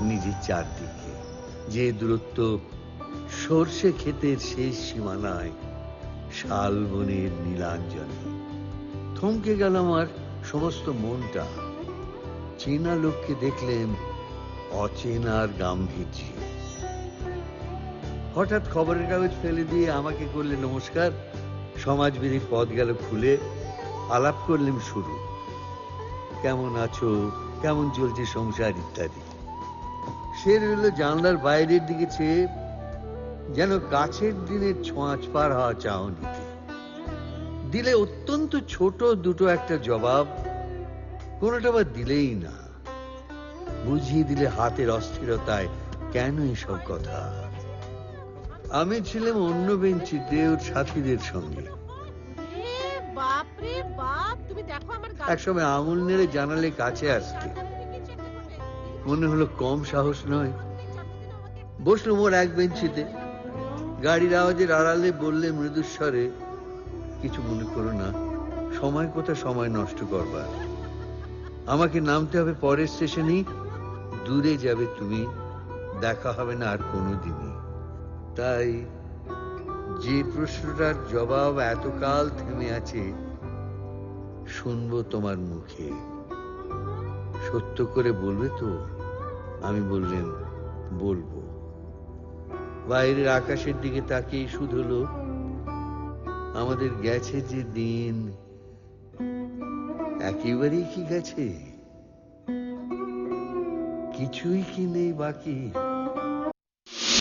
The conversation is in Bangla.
নিজের চারদিকে। যে দূরত্ব সর্ষে ক্ষেতের শেষ সীমানায় শালবনের নীলাঞ্জনে। থমকে গেল আমার সমস্ত মনটা। চেনা লোককে দেখলেন অচেনার গাম্ভীর্য। হঠাৎ খবরের কাগজ ফেলে দিয়ে আমাকে করলে নমস্কার। সমাজবিধির পথ গেল খুলে আলাপ করলেন শুরু। কেমন আছো? কেমন চলছে সংসার? ইত্যাদি। সে রইল জানলার বাইরের দিকে চেয়ে যেন কাছের দিনের ছোঁয়াচ পার হওয়া চাহনিতে। দিলে অত্যন্ত ছোট দুটো একটা জবাব কোনোটা বা দিলেই না। বুঝিয়ে দিলে হাতের অস্থিরতায় কেন এসব কথা? আমি ছিলাম অন্য বেঞ্চিতে ওর সাথীদের সঙ্গে। এ বাপ রে বাপ তুমি দেখো একসময় আঙুল নেড়ে জানালে কাছে আসতে। মনে হলো কম সাহস নয়। বসল মোর এক বেঞ্চিতে। গাড়ির আওয়াজের আড়ালে বললে মৃদুস্বরে, কিছু মনে করো না, সময় কোথা সময় নষ্ট করবার? আমাকে নামতে হবে পরের স্টেশনেই, দূরে যাবে তুমি, দেখা হবে না আর কোনোদিনই। তাই যে প্রশ্নটার জবাব এতকাল থেমে আছে, শুনব তোমার মুখে। সত্য করে বলবে তো? আমি বললেন, বলব। বাইরের আকাশের দিকে তাকিয়ে শুধু হলো আমাদের গেছে যে দিন, একেবারেই কি গেছে? কিছুই কি নেই বাকি?